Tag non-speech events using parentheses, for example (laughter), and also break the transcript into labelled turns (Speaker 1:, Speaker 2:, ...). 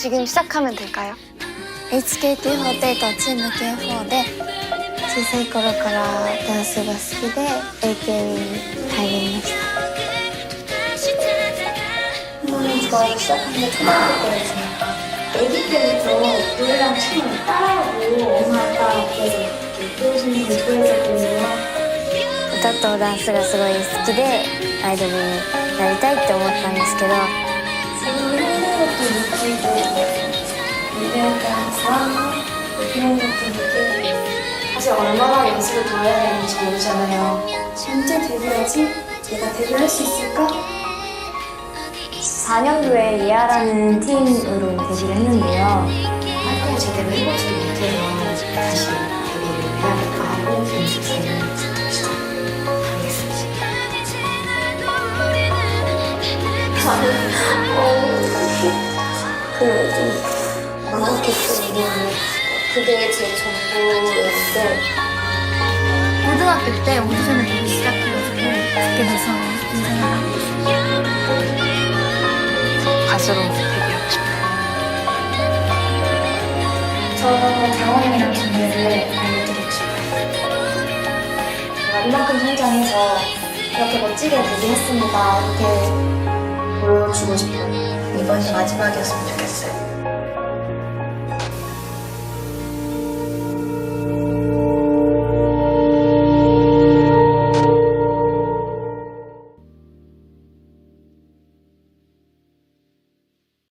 Speaker 1: 지금 시작하면 될까요?
Speaker 2: HKT48 とチーム K4 で小さい頃からダンスが好きで AKB に入りました
Speaker 3: 저는 좋아하기 시작한 게 초등학교 때였으니까 애기 때부터 노래랑 춤을 따라하고 엄마 아빠께서 이렇게 보여주는 걸 좋아했었거든요.
Speaker 2: 歌とダンスがすごい好きでアイドルになりたいって思ったんですけど
Speaker 3: 지금 힘든 것도 느끼고 무대한 사랑 그런 것도 느끼고
Speaker 1: 사실 얼마나 연습을 더 해야 되는지 모르잖아요.
Speaker 3: 언제 데뷔하지? 내가 데뷔할 수 있을까?
Speaker 2: 4년도에 예아라는 팀으로 데뷔를 했는데요
Speaker 1: 활동을 제대로 해보지 못해서 다시 데뷔를 해야 될까 하고 연습생을 시작하겠습니다. (laughs)
Speaker 3: 그좀 망각했던 이유는 그게 제 전부였는데
Speaker 2: 고등학교 때 오디션을 보기 시작해가지고 그렇게 돼서 인생을 하게 됐어요
Speaker 1: 가수로 데뷔하고 싶어요.
Speaker 3: 저는 장원영이라는 존재를 알려드리고 싶어요. 제가 이만큼 성장해서 이렇게 멋지게 데뷔했습니다. 이렇게 주고 싶어요. 이번이 마지막이었으면 좋겠어요.